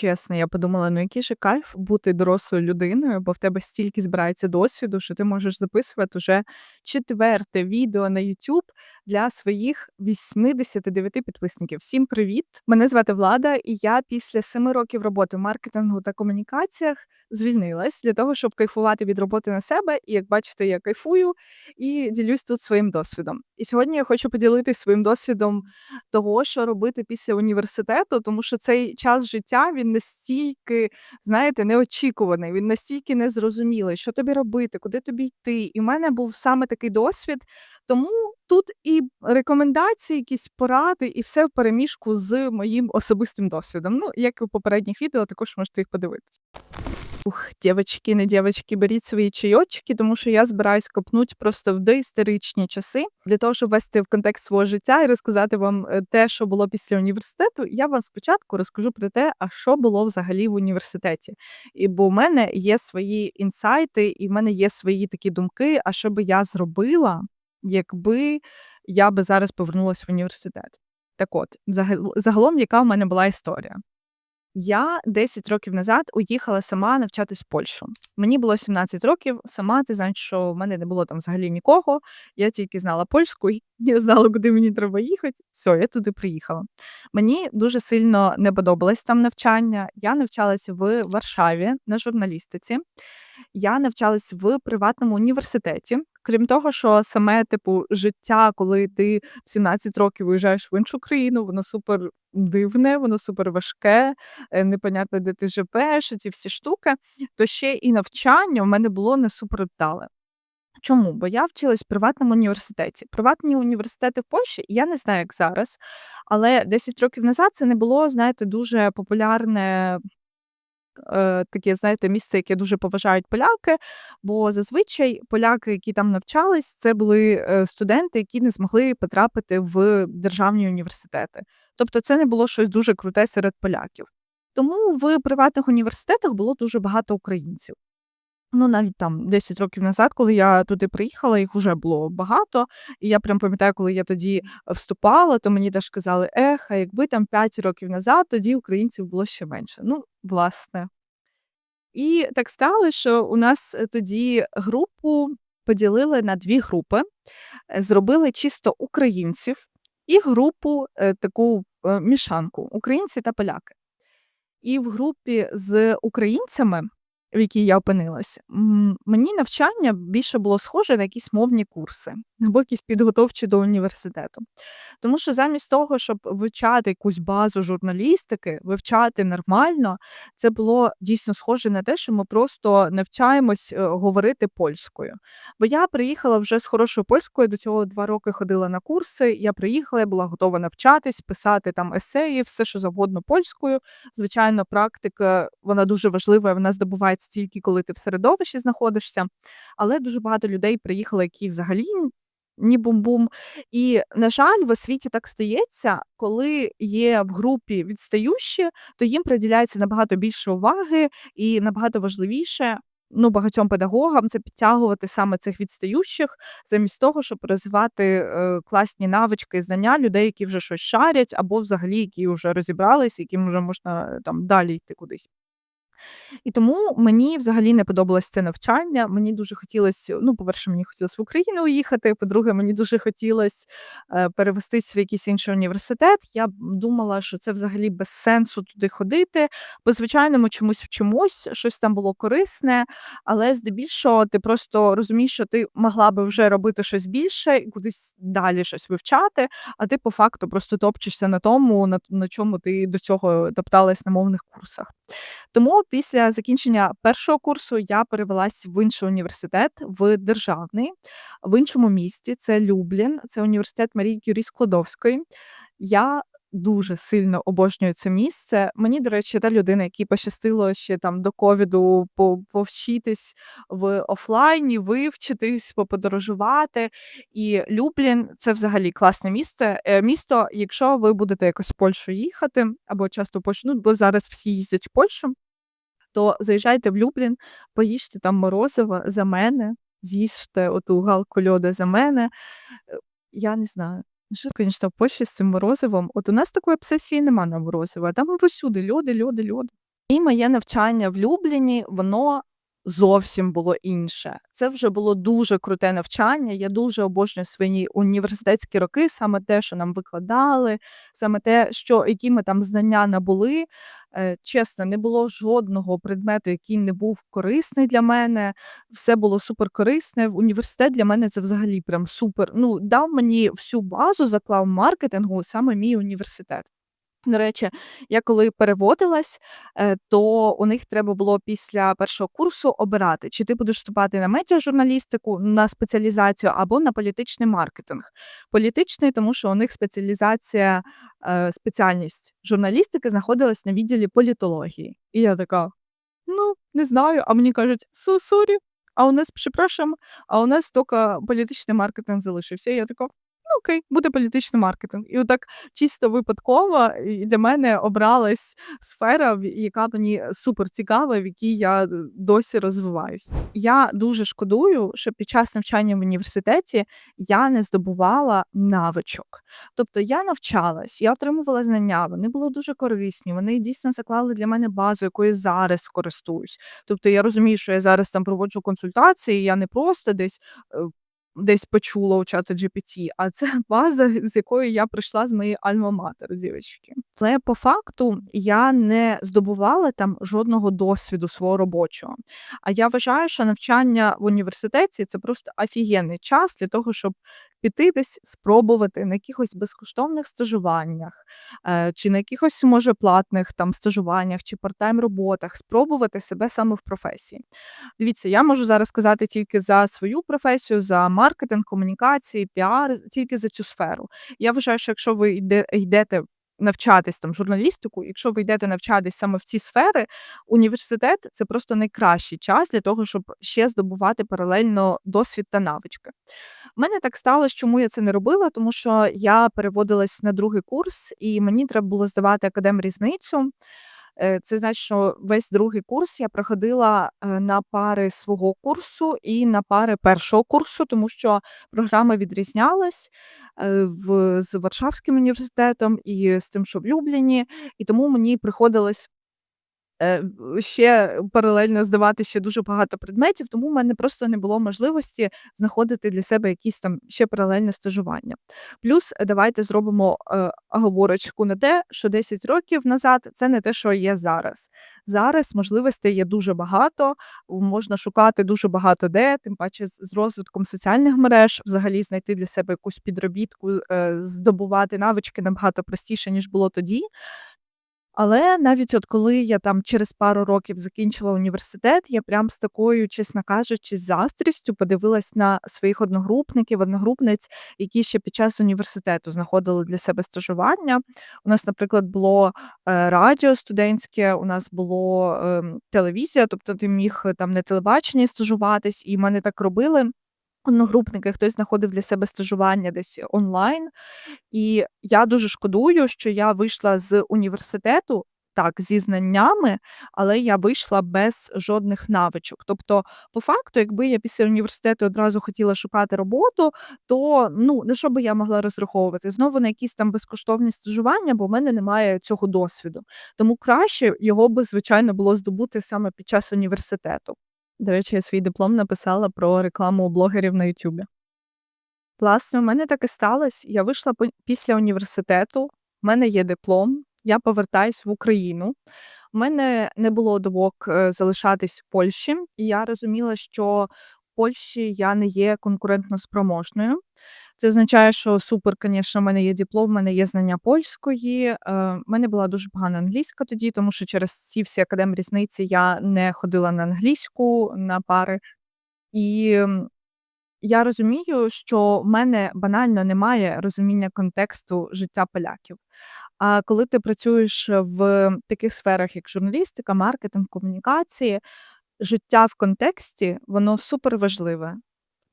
Чесно, я подумала, ну який же кайф бути дорослою людиною, бо в тебе стільки збирається досвіду, що ти можеш записувати уже четверте відео на YouTube для своїх 89 підписників. Всім привіт! Мене звати Влада, і я після семи років роботи в маркетингу та комунікаціях звільнилась для того, щоб кайфувати від роботи на себе. І як бачите, я кайфую і ділюсь тут своїм досвідом. І сьогодні я хочу поділитися своїм досвідом того, що робити після університету, тому що цей час життя він настільки, знаєте, неочікуваний, він настільки незрозумілий, що тобі робити, куди тобі йти. І в мене був саме такий досвід. Тому тут і рекомендації, якісь поради, і все в переміжку з моїм особистим досвідом. Ну, як і у попередніх відео, також можете їх подивитися. Ух, дівчатки, не дівчатки, беріть свої чайочки, тому що я збираюсь копнути просто в доісторичні часи для того, щоб ввести в контекст свого життя і розказати вам е, те, що було після університету. Я вам спочатку розкажу про те, а що було взагалі в університеті. І бо в мене є свої інсайти, і в мене є свої такі думки. А що би я зробила, якби я би зараз повернулася в університет? Так от, загалом, яка в мене була історія? Я 10 років назад уїхала сама навчатись в Польщу. Мені було 17 років. Сама це значить, що в мене не було там взагалі нікого. Я тільки знала польську, я знала, куди мені треба їхати. Все, я туди приїхала. Мені дуже сильно не подобалось там навчання. Я навчалася в Варшаві на журналістиці. Я навчалась в приватному університеті. Крім того, що саме типу життя, коли ти в 17 років виїжджаєш в іншу країну, воно супер дивне, воно супер важке, е, непонятно, де ти живеш, ці всі штуки, то ще і навчання в мене було не супер вдале. Чому? Бо я вчилась в приватному університеті. Приватні університети в Польщі, я не знаю, як зараз, але 10 років назад це не було, знаєте, дуже популярне таке, знаєте, місце, яке дуже поважають поляки. Бо зазвичай поляки, які там навчались, це були е, студенти, які не змогли потрапити в державні університети. Тобто, це не було щось дуже круте серед поляків. Тому в приватних університетах було дуже багато українців. Ну, навіть там 10 років назад, коли я туди приїхала, їх вже було багато. І я прям пам'ятаю, коли я тоді вступала, то мені теж казали, ех, а якби там 5 років назад, тоді українців було ще менше. Ну, власне. І так стало, що у нас е, тоді групу поділили на дві групи, Е, зробили чисто українців і групу е, таку е, мішанку українці та поляки. І в групі з українцями, в якій я опинилась, мені навчання більше було схоже на якісь мовні курси або якісь підготовчі до університету. Тому що замість того, щоб вивчати якусь базу журналістики, вивчати нормально, це було дійсно схоже на те, що ми просто навчаємось е, говорити польською. Бо я приїхала вже з хорошою польською, до цього два роки ходила на курси. Я приїхала, я була готова навчатись, писати там есеї, все що завгодно польською. Звичайно, практика вона дуже важлива, вона здобувається тільки коли ти в середовищі знаходишся. Але дуже багато людей приїхали, які взагалі ні бум-бум. І, на жаль, в освіті так стається, коли є в групі відстающі, то їм приділяється набагато більше уваги і набагато важливіше. Ну, багатьом педагогам це підтягувати саме цих відстающих, замість того, щоб розвивати е, класні навички і знання людей, які вже щось шарять, або взагалі які вже розібрались, яким вже можна е, там далі йти кудись. І тому мені взагалі не подобалось це навчання. Мені дуже хотілося, ну, по-перше, мені хотілося в Україну уїхати. По-друге, мені дуже хотілося е, перевестись в якийсь інший університет. Я думала, що це взагалі без сенсу туди ходити. Бо, звичайно, ми чомусь вчимось, щось там було корисне, але здебільшого ти просто розумієш, що ти могла би вже робити щось більше і кудись далі щось вивчати, а ти по факту просто топчешся на тому, на, на чому ти до цього топталась на мовних курсах. Тому після закінчення першого курсу я перевелась в інший університет, в державний, в іншому місті. Це Люблін, це університет Марії Кюрі Складовської. Я дуже сильно обожнюю це місце. Мені, до речі, та людина, якій пощастило ще там до ковіду повчитись в офлайні, вивчитись, поподорожувати. І Люблін це взагалі класне місце. Е, Місто, якщо ви будете якось в Польщу їхати, або часто в Польщу, ну, бо зараз всі їздять в Польщу то заїжджайте в Люблін, поїжте там морозиво за мене, з'їжте оту галку льоду за мене. Е, я не знаю. Ну, що, звісно, в Польщі з цим морозивом. От у нас такої обсесії нема на морозиво, а там всюди льоди, льоди, льоди. І моє навчання в Любліні, воно зовсім було інше. Це вже було дуже круте навчання. Я дуже обожнюю свої університетські роки, саме те, що нам викладали, саме те, що які ми там знання набули. Е, чесно, не було жодного предмету, який не був корисний для мене. Все було суперкорисне. Університет для мене це взагалі прям супер. Ну, дав мені всю базу, заклав маркетингу саме мій університет. До речі, я коли переводилась, е, то у них треба було після першого курсу обирати, чи ти будеш вступати на медіажурналістику, на спеціалізацію або на політичний маркетинг. Політичний, тому що у них спеціалізація, е, спеціальність журналістики знаходилась на відділі політології. І я така: ну, не знаю. А мені кажуть: «Су сорі, а у нас, припрошуємо, а у нас тільки політичний маркетинг залишився. І я така окей, буде політичний маркетинг. І отак чисто випадково для мене обралась сфера, яка мені супер цікава, в якій я е, досі розвиваюсь. Я дуже шкодую, що під час навчання в університеті я не здобувала навичок. Тобто я навчалась, я отримувала знання, вони були дуже корисні, вони дійсно заклали для мене базу, якою зараз користуюсь. Тобто я розумію, що я зараз там проводжу консультації, я не просто десь. Десь почула у чата GPT, а це база, з якою я прийшла з моєї альма-матер, дівчатки. Але по факту я не здобувала там жодного досвіду свого робочого. А я вважаю, що навчання в університеті це просто офігенний час для того, щоб піти десь спробувати на якихось безкоштовних стажуваннях, е, чи на якихось, може, платних там стажуваннях чи партайм роботах, спробувати себе саме в професії. Дивіться, я можу зараз сказати тільки за свою професію, за маркетинг, комунікації, піар, тільки за цю сферу. Я вважаю, що якщо ви йдете навчатись там журналістику, якщо ви йдете навчатись саме в ці сфери, університет це просто найкращий час для того, щоб ще здобувати паралельно досвід та навички. У мене так сталося, чому я це не робила, тому що я переводилась на другий курс, і мені треба було здавати академрізницю. Е, це значить, що весь другий курс я проходила е, на пари свого курсу і на пари першого курсу, тому що програма відрізнялась е, в, з Варшавським університетом і з тим, що в Любліні, і тому мені приходилось Е, ще паралельно здавати ще дуже багато предметів, тому в мене просто не було можливості знаходити для себе якісь там ще паралельне стажування. Плюс е, давайте зробимо е, оговорочку на те, що 10 років назад це не те, що є зараз. Зараз можливостей є дуже багато, можна шукати дуже багато де, тим паче з розвитком соціальних мереж, взагалі знайти для себе якусь підробітку, здобувати навички набагато простіше, ніж було тоді. Але навіть от коли я там через пару років закінчила університет, я прям з такою, чесно кажучи, заздрістю подивилась на своїх одногрупників, одногрупниць, які ще під час університету знаходили для себе стажування. У нас, наприклад, було е, радіо студентське, у нас було е, телевізія, тобто ти міг е, там на телебаченні стажуватись, і мене так робили одногрупники, хтось знаходив для себе стажування десь онлайн. І я дуже шкодую, що я вийшла з університету. Так, зі знаннями, але я вийшла без жодних навичок. Тобто, по факту, якби я після університету одразу хотіла шукати роботу, то ну на що би я могла розраховувати? Знову на якісь там безкоштовні стажування, бо в мене немає цього досвіду. Тому краще його би, звичайно, було здобути саме під час університету. До речі, я свій диплом написала про рекламу блогерів на Ютубі. Власне, у мене так і сталося. Я вийшла після університету, в мене є диплом, я повертаюсь в Україну. У мене не було думок е, залишатись в Польщі, і я розуміла, що Польщі я не є конкурентно спроможною. Це означає, що супер, звісно, в мене є диплом, в мене є знання польської. Е, в мене була дуже погана англійська тоді, тому що через ці всі академ-різниці я не ходила на англійську на пари. І я розумію, що в мене банально немає розуміння контексту життя поляків. А коли ти працюєш в таких сферах, як журналістика, маркетинг, комунікації, життя в контексті, воно супер важливе.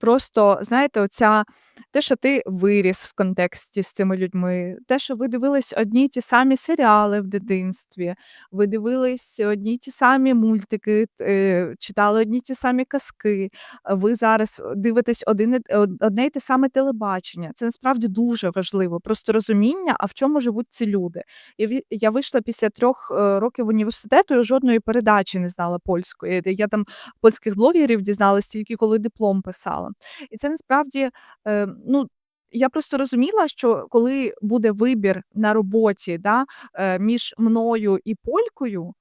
Просто, знаєте, оця те, що ти виріс в контексті з цими людьми, те, що ви дивились одні й ті самі серіали в дитинстві, ви дивились одні й ті самі мультики, е, читали одні й ті самі казки, ви зараз дивитесь один одне й те саме телебачення. Це насправді дуже важливо. Просто розуміння, а в чому живуть ці люди. Я я вийшла після 3 е, років університету і жодної передачі не знала польської. Я там польських блогерів дізналась тільки коли диплом писала. І це насправді, е, ну, я просто розуміла, що коли буде вибір на роботі, да, е, між мною і полькою,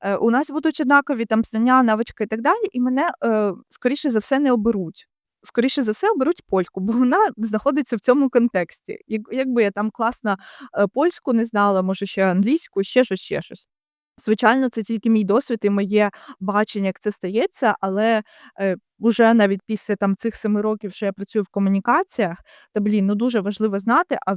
е, у нас будуть однакові там знання, навички і так далі, і мене, скоріше за все, не оберуть. Скоріше за все, оберуть польку, бо вона знаходиться в цьому контексті. Як якби я там класно, польську не знала, може, ще англійську, ще щось, ще щось. Звичайно, це тільки мій досвід і моє бачення, як це стається, але, е, уже навіть після там цих 7 років, що я працюю в комунікаціях, та, блін, ну дуже важливо знати, а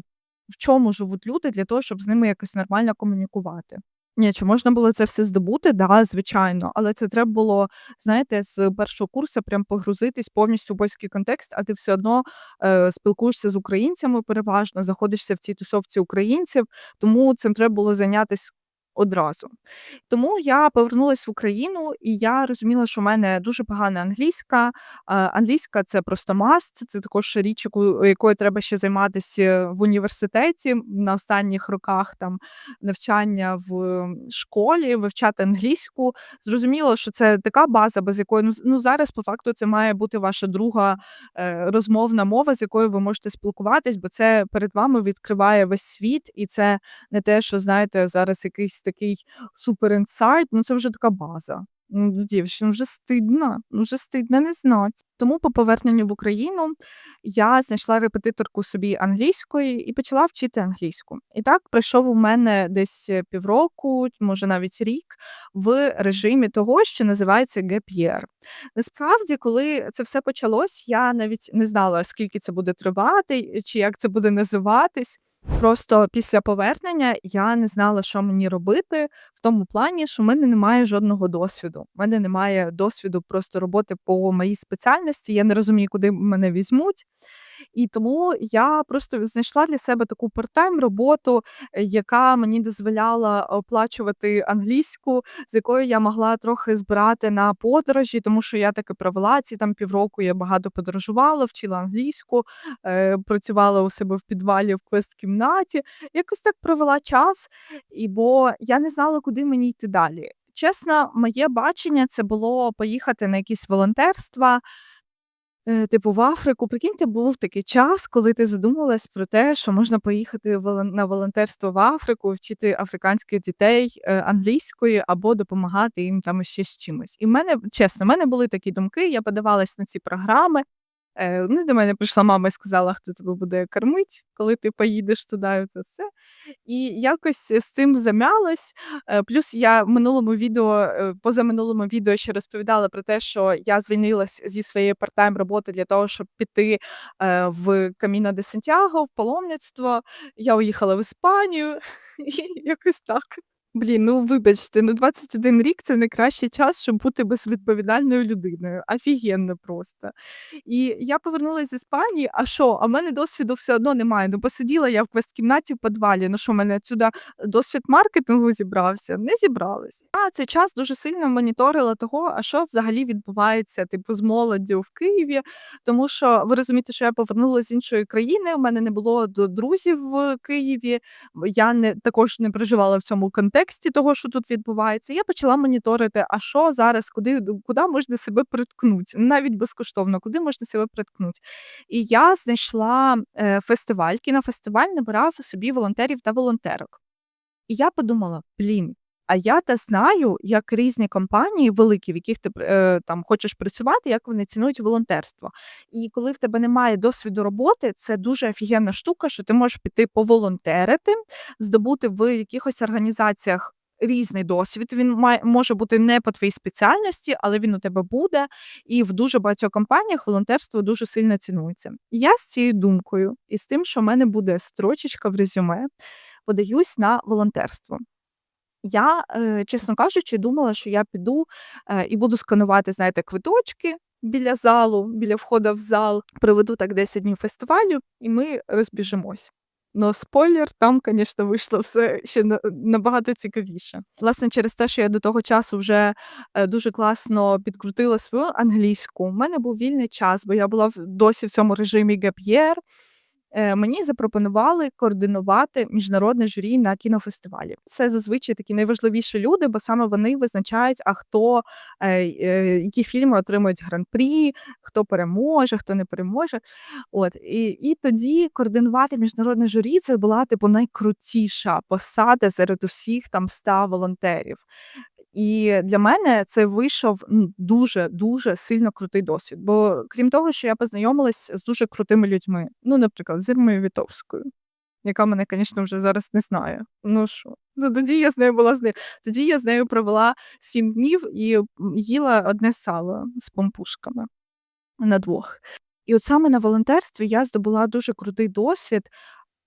в чому живуть люди для того, щоб з ними якось нормально комунікувати. Ні, чи можна було це все здобути? Да, звичайно, але це треба було, знаєте, з першого курсу прям погрузитись повністю в польський контекст, а ти все одно, е, спілкуєшся з українцями переважно, знаходишся в цій тусовці українців, тому цим треба було зайнятись одразу. Тому я повернулась в Україну, і я розуміла, що в мене дуже погана англійська. Англійська це просто must, це також річ, якою треба ще займатися в університеті на останніх роках там навчання в школі, вивчати англійську. Зрозуміло, що це така база, без якої ну ну зараз по факту це має бути ваша друга, е, розмовна мова, з якою ви можете спілкуватись, бо це перед вами відкриває весь світ, і це не те, що знаєте, зараз якийсь такий супер інсайт, ну це вже така база. Ну, дівчина, вже стидно, вже стидно не знать. Тому по поверненню в Україну я знайшла репетиторку собі англійської і почала вчити англійську. І так пройшов у мене десь півроку, може навіть рік, в режимі того, що називається year. Насправді, коли це все почалось, я навіть не знала, скільки це буде тривати, чи як це буде називатись. Просто після повернення я не знала, що мені робити в тому плані, що в мене немає жодного досвіду. У мене немає досвіду просто роботи по моїй спеціальності. Я не розумію, куди мене візьмуть. І тому я просто знайшла для себе таку part-time роботу, е, яка мені дозволяла оплачувати англійську, з якою я могла трохи збирати на подорожі, тому що я таки провела ці там півроку. Я багато подорожувала, вчила англійську, е, працювала у себе в підвалі в квест-кімнаті. Якось так провела час, і бо я не знала, куди мені йти далі. Чесно, моє бачення це було поїхати на якісь волонтерства. Е, типу в Африку. Прикиньте, був такий час, коли ти задумалась про те, що можна поїхати волон на волонтерство в Африку, вчити африканських дітей, е, англійської або допомагати їм там ще з чимось. І в мене, чесно, в мене були такі думки, я подавалась на ці програми. Е, ну, до мене прийшла мама і сказала, хто тебе буде кормить, коли ти поїдеш туди, це все. І якось з цим замялась. Е, плюс я в минулому відео, е, позаминулому відео ще розповідала про те, що я звільнилась зі своєї part-time роботи для того, щоб піти е, в Каміно де Сантьяго, в паломництво. Я уїхала в Іспанію і якось так. Блін, ну вибачте, ну 21 рік це найкращий час, щоб бути безвідповідальною людиною. Офігенно просто. І я повернулася з Іспанії, а що? А в мене досвіду все одно немає. Ну, посиділа я в квест-кімнаті в підвалі. Ну що, мене отсюда досвід маркетингу зібрався? Не зібралась. А цей час дуже сильно моніторила того, а що взагалі відбувається, типу, з молоддю в Києві. Тому що ви розумієте, що я повернулася з іншої країни, у мене не було друзів в Києві. Я не також не проживала в цьому контексті того, що тут відбувається. Я почала моніторити, а що зараз, куди куди можна себе приткнути, навіть безкоштовно, куди можна себе приткнути. І я знайшла е, фестиваль, кінофестиваль набирав собі волонтерів та волонтерок. І я подумала: блін, а я та знаю, як різні компанії великі, в яких ти е, там хочеш працювати, як вони цінують волонтерство. І коли в тебе немає досвіду роботи, це дуже офігенна штука, що ти можеш піти поволонтерити, здобути в якихось організаціях. Різний досвід він має може бути не по твоїй спеціальності, але він у тебе буде. І в дуже багатьох компаніях волонтерство дуже сильно цінується. Я з цією думкою і з тим, що в мене буде строчечка в резюме, подаюсь на волонтерство. Я, е, чесно кажучи, думала, що я піду, е, і буду сканувати, знаєте, квиточки біля залу, біля входу в зал. Проведу так 10 днів фестивалю, і ми розбіжимось. Но спойлер, там, звісно, вийшло все ще на набагато цікавіше. Власне, через те, що я до того часу вже, е, дуже класно підкрутила свою англійську, у мене був вільний час, бо я була досі в цьому режимі year. Е, мені запропонували координувати міжнародне журі на кінофестивалі. Це зазвичай такі найважливіші люди, бо саме вони визначають, а хто е, е, які фільми отримують гран-прі, хто переможе, хто не переможе. От і, і тоді координувати міжнародне журі це була типу найкрутіша посада серед усіх там ста волонтерів. І для мене це вийшов ну, дуже дуже сильно крутий досвід. Бо крім того, що я познайомилась з дуже крутими людьми. Ну, наприклад, з Ірмою Вітовською, яка мене, звісно, вже зараз не знає. Ну що? Ну тоді я з нею була з нею. Тоді я з нею провела сім днів і їла одне сало з помпушками на двох. І от саме на волонтерстві я здобула дуже крутий досвід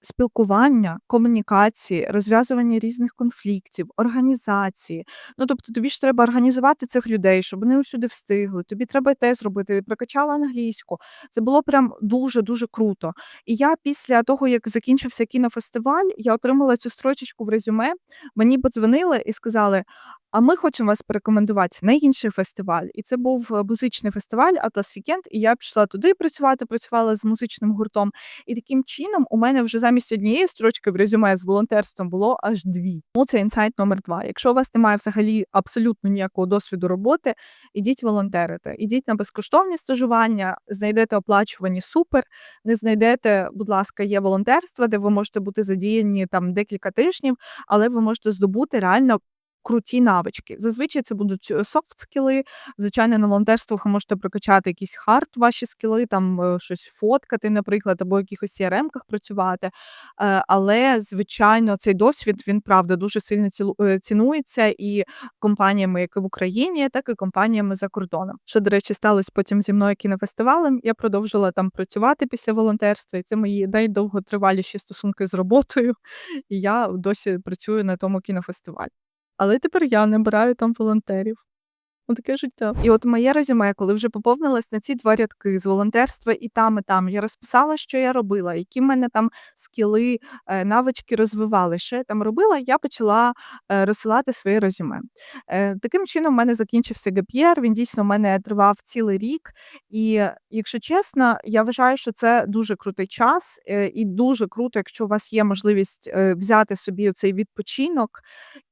спілкування, комунікації, розв'язування різних конфліктів, організації. Ну, тобто тобі ж треба організувати цих людей, щоб вони усюди встигли. Тобі треба те зробити, прокачала англійську. Це було прям дуже-дуже круто. І я після того, як закінчився кінофестиваль, я отримала цю строчечку в резюме. Мені подзвонили і сказали: а ми хочемо вас порекомендувати на інший фестиваль. І це був е, музичний фестиваль Атлас Вікенд. І я пішла туди працювати, працювала з музичним гуртом. І таким чином у мене вже замість однієї строчки в резюме з волонтерством було аж дві. Ну, це інсайт номер два. Якщо у вас немає взагалі абсолютно ніякого досвіду роботи, ідіть волонтерити. Ідіть на безкоштовні стажування, знайдете оплачувані супер. Не знайдете, будь ласка, є волонтерство, де ви можете бути задіяні там декілька тижнів, але ви можете здобути реально круті навички. Зазвичай це будуть софт скіли. Звичайно, на волонтерствах ви можете прокачати якісь хард ваші скіли, там е, щось фоткати, наприклад, або в якихось CRM-ках працювати. Е, але, звичайно, цей досвід він правда дуже сильно е, цінується і компаніями, як і в Україні, так і компаніями за кордоном. Що, до речі, сталося потім зі мною кінофестивалем. Я продовжила там працювати після волонтерства, і це мої найдовготриваліші стосунки з роботою. І я досі працюю на тому кінофестивалі. Але тепер я набираю там волонтерів. Ну, таке життя. І от моє резюме, коли вже поповнилось на ці два рядки з волонтерства і там, і там, я розписала, що я робила, які в мене там скіли, е, навички розвивали, що я там робила, я почала е, розсилати своє резюме. Е, таким чином, в мене закінчився ГПР, він дійсно в мене тривав цілий рік. І якщо чесно, я вважаю, що це дуже крутий час, і дуже круто, якщо у вас є можливість взяти собі цей відпочинок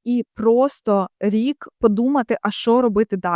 і просто рік подумати, а що робити далі.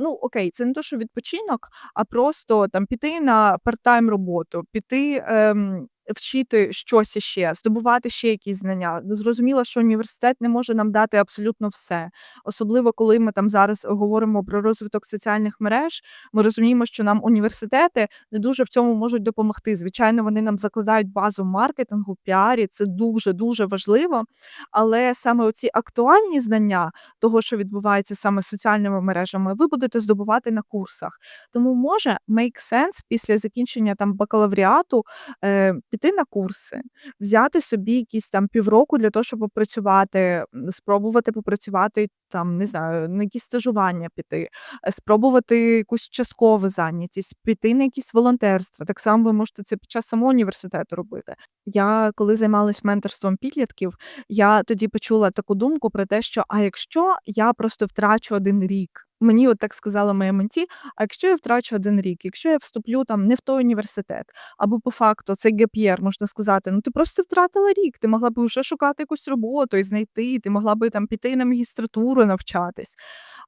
Ну, окей, це не то, що відпочинок, а просто там піти на парт-тайм роботу, піти. Ем, Вчити щось іще, здобувати ще якісь знання. Зрозуміло, що університет не може нам дати абсолютно все. Особливо, коли ми там зараз говоримо про розвиток соціальних мереж, ми розуміємо, що нам університети не дуже в цьому можуть допомогти. Звичайно, вони нам закладають базу маркетингу, піарі, це дуже-дуже важливо. Але саме оці актуальні знання того, що відбувається саме соціальними мережами, ви будете здобувати на курсах. Тому може make sense після закінчення там бакалавріату. Е, піти на курси, взяти собі якісь там півроку для того, щоб попрацювати, спробувати попрацювати там, не знаю, на якісь стажування піти, е, спробувати якусь часткову зайнятість, піти на якісь волонтерства. Так само ви можете це під час самого університету робити. Я коли займалась менторством підлітків, я тоді почула таку думку про те, що а якщо я просто втрачу один рік. Мені от так сказала моя менті, а якщо я втрачу один рік, якщо я вступлю там не в той університет, або по факту цей геп'єр, можна сказати, ну ти просто втратила рік, ти могла б вже шукати якусь роботу і знайти, ти могла би там піти на магістратуру навчатись.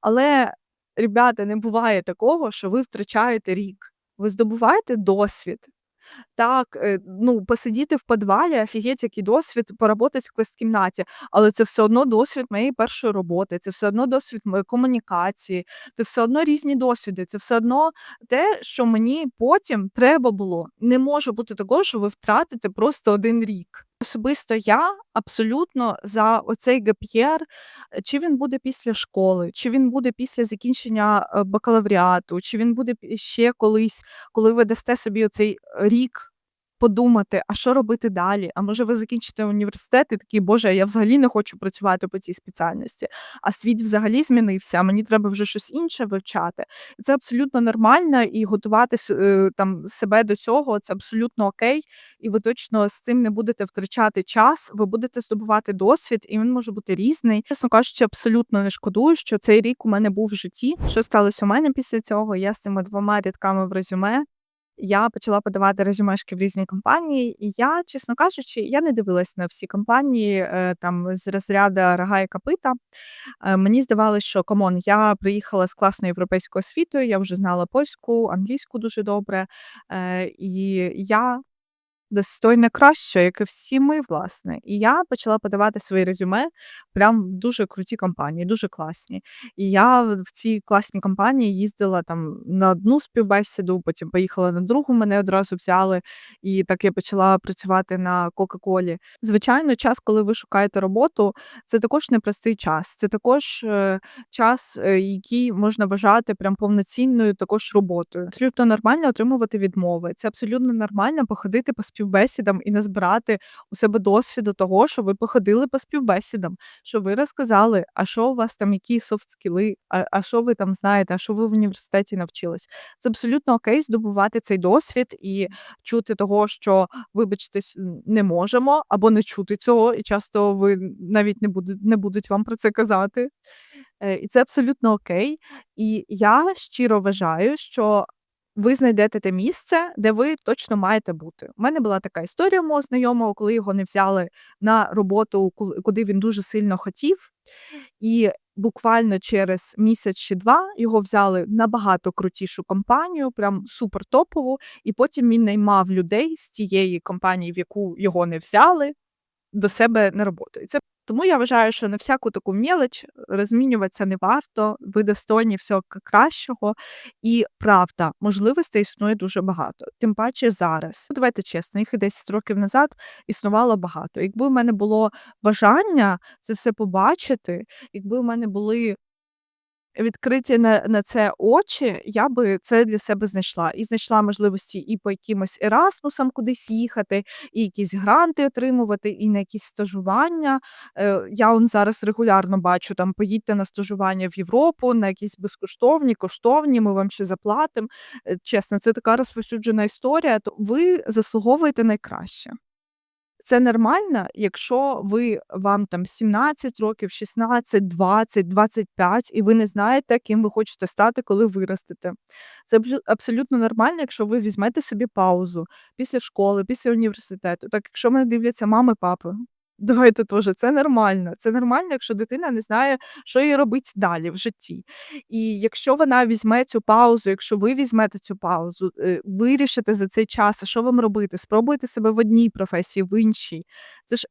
Але, ребята, не буває такого, що ви втрачаєте рік. Ви здобуваєте досвід. Так, е, ну, посидіти в підвалі, офігеть, який досвід, поработати в квест-кімнаті, але це все одно досвід моєї першої роботи, це все одно досвід моєї комунікації, це все одно різні досвіди, це все одно те, що мені потім треба було. Не може бути такого, що ви втратите просто один рік. Особисто я абсолютно за оцей гап'єр, чи він буде після школи, чи він буде після закінчення е, бакалавріату, чи він буде ще колись, коли ви дасте собі оцей рік подумати, а що робити далі? А може ви закінчите університет і такі, Боже, я взагалі не хочу працювати по цій спеціальності, а світ взагалі змінився, мені треба вже щось інше вивчати. Це абсолютно нормально, і готувати е, там себе до цього це абсолютно окей. І ви точно з цим не будете втрачати час, ви будете здобувати досвід, і він може бути різний. Чесно кажучи, абсолютно не шкодую, що цей рік у мене був в житті. Що сталося у мене після цього? Я з цими двома рядками в резюме. Я почала подавати резюмешки в різні компанії, і я, чесно кажучи, я не дивилась на всі компанії е, там з розряду рога і копита. Е, Мені здавалось, що камон, я приїхала з класною європейською освітою, я вже знала польську, англійську дуже добре. е, І я достойна кращого, як і всі ми, власне. І я почала подавати свої резюме прям в дуже круті компанії, дуже класні. І я в в ці класні компанії їздила там на одну співбесіду, потім поїхала на другу, мене одразу взяли. І так я почала працювати на Кока-Колі. Звичайно, час, коли ви шукаєте роботу, це також непростий час. Це також е, час, е, який можна вважати прям повноцінною також роботою. Абсолютно нормально отримувати відмови. Це абсолютно нормально походити по співбесідам і назбирати у себе досвіду того, що ви походили по співбесідам, що ви розказали, а що у вас там, які софт-скіли, а, а що ви там знаєте, а що ви в університеті навчились. Це абсолютно окей здобувати цей досвід і чути того, що, вибачте, не можемо, або не чути цього, і часто ви навіть не будуть, не будуть вам про це казати. Е, І це абсолютно окей. І я щиро вважаю, що ви знайдете те місце, де ви точно маєте бути. У мене була така історія мого знайомого, коли його не взяли на роботу, куди він дуже сильно хотів. І буквально через місяць чи два його взяли набагато крутішу компанію, прям супер топову. І потім він наймав людей з тієї компанії, в яку його не взяли, до себе на роботу. І це тому я вважаю, що на всяку таку мелоч розмінюватися не варто. Ви достойні всього кращого. І правда, можливостей існує дуже багато. Тим паче зараз. Давайте чесно, їх і 10 років назад існувало багато. Якби в мене було бажання це все побачити, якби в мене були Відкриті на на це очі, я би це для себе знайшла. І знайшла можливості і по якимось Ерасмусам кудись їхати, і якісь гранти отримувати, і на якісь стажування. Е, я он зараз регулярно бачу там: поїдьте на стажування в Європу, на якісь безкоштовні, коштовні, ми вам ще заплатимо. Е, чесно, це така розповсюджена історія. То ви заслуговуєте найкраще. Це нормально, якщо ви вам там 17 років, 16, 20, 25, і ви не знаєте, ким ви хочете стати, коли виростете. Це абсолютно нормально, якщо ви візьмете собі паузу після школи, після університету. Так, якщо мене дивляться мами, папи, давайте теж це нормально. Це нормально, якщо дитина не знає, що їй робити далі в житті. І якщо вона візьме цю паузу, якщо ви візьмете цю паузу, е, вирішите за цей час, що вам робити, спробуйте себе в одній професії, в іншій. Це ж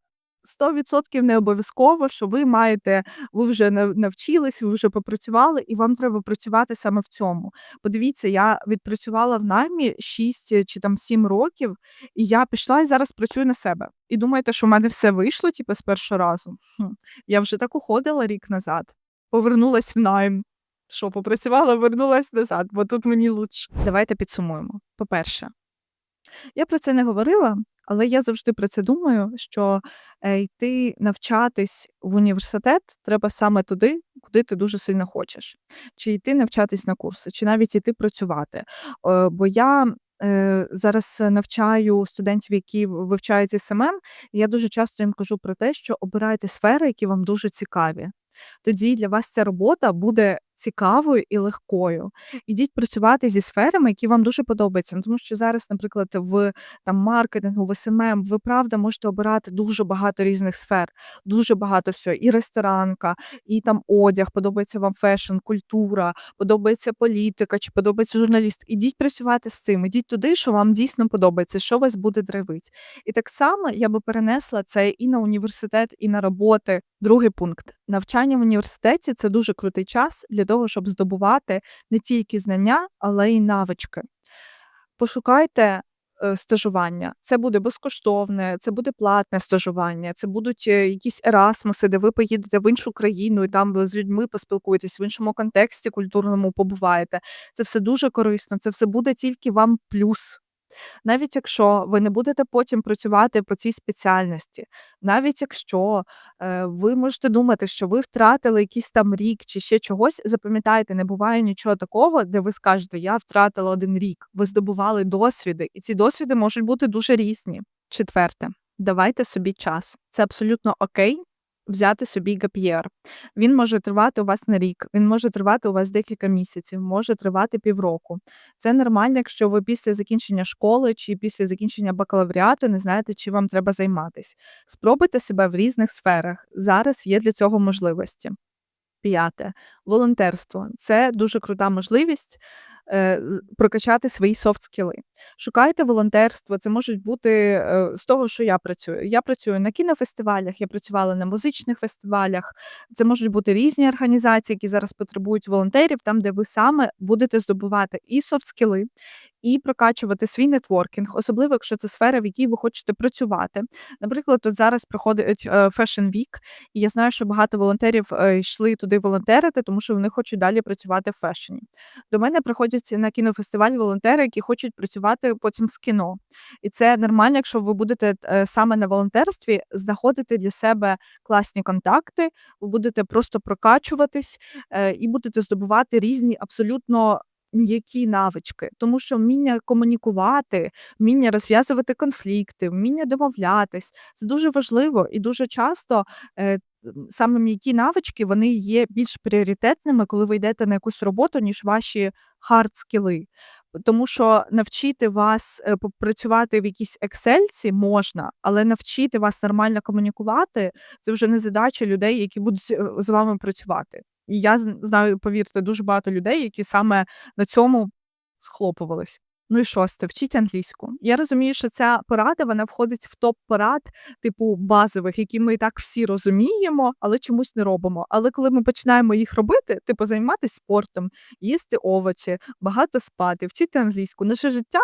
100% не обов'язково, що ви маєте, ви вже нав- навчились, ви вже попрацювали, і вам треба працювати саме в цьому. Подивіться, я відпрацювала в наймі 6 чи там 7 років, і я пішла і зараз працюю на себе. І думаєте, що в мене все вийшло, типу, з першого разу? Хм. Я вже так уходила рік назад, повернулась в найм. Що, попрацювала, вернулась назад, бо тут мені лучше. Давайте підсумуємо. По-перше, я про це не говорила, але я завжди про це думаю, що е, йти навчатись в університет треба саме туди, куди ти дуже сильно хочеш. Чи йти навчатись на курси, чи навіть йти працювати. Е, бо я е, зараз навчаю студентів, які вивчають СММ, і я дуже часто їм кажу про те, що обирайте сфери, які вам дуже цікаві. Тоді для вас ця робота буде цікавою і легкою. Ідіть працювати зі сферами, які вам дуже подобаються. Ну, тому що зараз, наприклад, в там маркетингу, в СММ, ви правда можете обирати дуже багато різних сфер, дуже багато всього. І ресторанка, і там одяг, подобається вам фешн, культура, подобається політика, чи подобається журналіст. Ідіть працювати з цим, ідіть туди, що вам дійсно подобається, що вас буде драйвить. І так само я би перенесла це і на університет, і на роботи. Другий пункт навчання в університеті це дуже крутий час для того, щоб здобувати не тільки знання, але й навички. Пошукайте е, стажування. Це буде безкоштовне, це буде платне стажування, це будуть е, якісь ерасмуси, де ви поїдете в іншу країну і там ви з людьми поспілкуєтесь, в іншому контексті культурному побуваєте. Це все дуже корисно, це все буде тільки вам плюс. Навіть якщо ви не будете потім працювати по цій спеціальності, навіть якщо, е, ви можете думати, що ви втратили якийсь там рік чи ще чогось, запам'ятайте, не буває нічого такого, де ви скажете: "Я втратила 1 рік". Ви здобували досвіди, і ці досвіди можуть бути дуже різні. Четверте, давайте собі час. Це абсолютно окей взяти собі year. Він може тривати у вас на рік, він може тривати у вас декілька місяців, може тривати півроку. Це нормально, якщо ви після закінчення школи чи після закінчення бакалавріату не знаєте, чим вам треба займатись. Спробуйте себе в різних сферах. Зараз є для цього можливості. П'яте волонтерство. Це дуже крута можливість, прокачати свої софт-скіли. Шукайте волонтерство, це можуть бути, е, з того, що я працюю. Я працюю на кінофестивалях, я працювала на музичних фестивалях. Це можуть бути різні організації, які зараз потребують волонтерів, там, де ви саме будете здобувати і софт-скіли, і прокачувати свій нетворкінг, особливо якщо це сфера, в якій ви хочете працювати. Наприклад, от зараз проходить, е, Fashion Week, і я знаю, що багато волонтерів, е, йшли туди волонтерити, тому що вони хочуть далі працювати в фешені. До мене приходять на кінофестиваль волонтери, які хочуть працювати потім з кіно. І це нормально, якщо ви будете, е, саме на волонтерстві знаходити для себе класні контакти, ви будете просто прокачуватись, і будете здобувати різні абсолютно м'які навички. Тому що вміння комунікувати, вміння розв'язувати конфлікти, вміння домовлятись це дуже важливо і дуже часто, е, саме м'які навички, вони є більш пріоритетними, коли ви йдете на якусь роботу, ніж ваші хард-скіли. Тому що навчити вас, е, попрацювати в якійсь ексельці можна, але навчити вас нормально комунікувати це вже не задача людей, які будуть, е, з вами працювати. І я знаю, повірте, дуже багато людей, які саме на цьому схлопувались. Ну і шосте, вчіть англійську. Я розумію, що ця порада вона входить в топ порад, типу базових, які ми і так всі розуміємо, але чомусь не робимо. Але коли ми починаємо їх робити, типу займатися спортом, їсти овочі, багато спати, вчити англійську, наше життя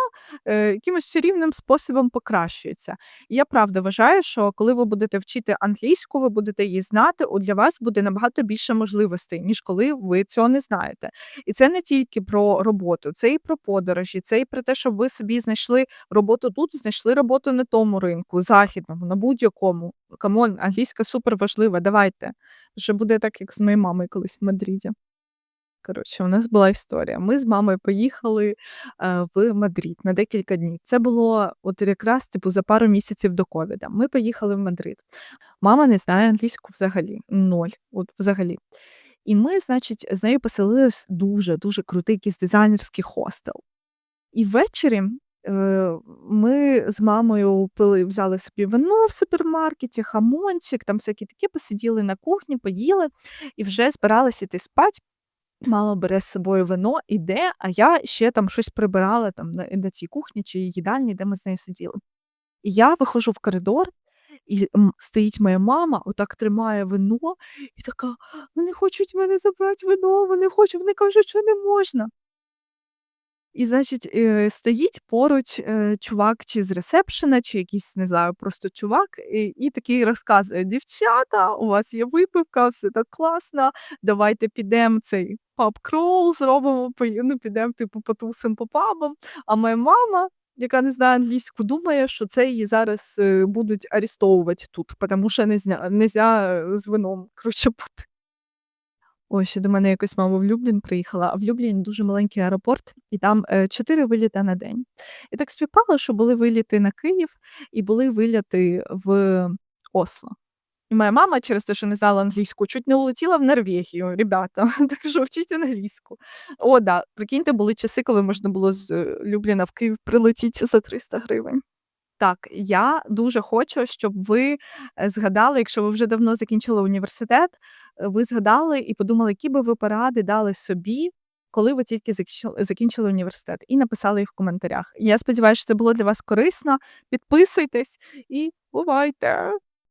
е, якимось чарівним способом покращується. І я правда вважаю, що коли ви будете вчити англійську, ви будете її знати, от для вас буде набагато більше можливостей, ніж коли ви цього не знаєте. І це не тільки про роботу, це і про подорожі, це і про те, щоб ви собі знайшли роботу тут, знайшли роботу на тому ринку, західному, на будь-якому. Камон, англійська супер важлива, давайте. Вже буде так, як з моєю мамою колись в Мадриді. Коротше, у нас була історія. Ми з мамою поїхали, е, в Мадрид на декілька днів. Це було от якраз типу за пару місяців до ковіда. Ми поїхали в Мадрид. Мама не знає англійську взагалі, 0, от взагалі. І ми, значить, з нею поселились дуже-дуже крутий якийсь дизайнерський хостел. І ввечері, е, ми з мамою пили взяли собі вино в супермаркеті, хамончик, там всякі таке, посиділи на кухні, поїли і вже збирались іти спать. Мама бере з собою вино, іде, а я ще там щось прибирала там на на цій кухні чи їдальні, де ми з нею сиділи. І я виходжу в коридор, і стоїть моя мама, отак тримає вино і така: "Вони хочуть мене забрати вино, вони хочуть, вони кажуть, що не можна". І, значить, е, стоїть поруч, е, чувак чи з ресепшена, чи якийсь, не знаю, просто чувак, і і такий розказує: "Дівчата, у вас є випивка, все так класно, давайте підемо цей crawl зробимо, ну, підемо, типу, потусимо по пабам". А моя мама, яка не знає англійську, думає, що це її зараз, е, будуть арестовувати тут, потому що нельзя нельзя з вином, коротше, бути. Ой, ще до мене якось мама в Люблін приїхала, а в Любліні дуже маленький аеропорт, і там, е, 4 виліти на день. І так співпало, що були виліти на Київ і були вильоти в Осло. І моя мама через те, що не знала англійську, чуть не улетіла в Норвегію, ребята. Так що вчіть англійську. О да, прикиньте, були часи, коли можна було з, е, Любліна в Київ прилетіти за 300 гривень. Так, я дуже хочу, щоб ви, е, згадали, якщо ви вже давно закінчили університет, е, ви згадали і подумали, які би ви поради дали собі, коли ви тільки закінчили університет, і написали їх в коментарях. Я сподіваюся, що це було для вас корисно. Підписуйтесь і бувайте!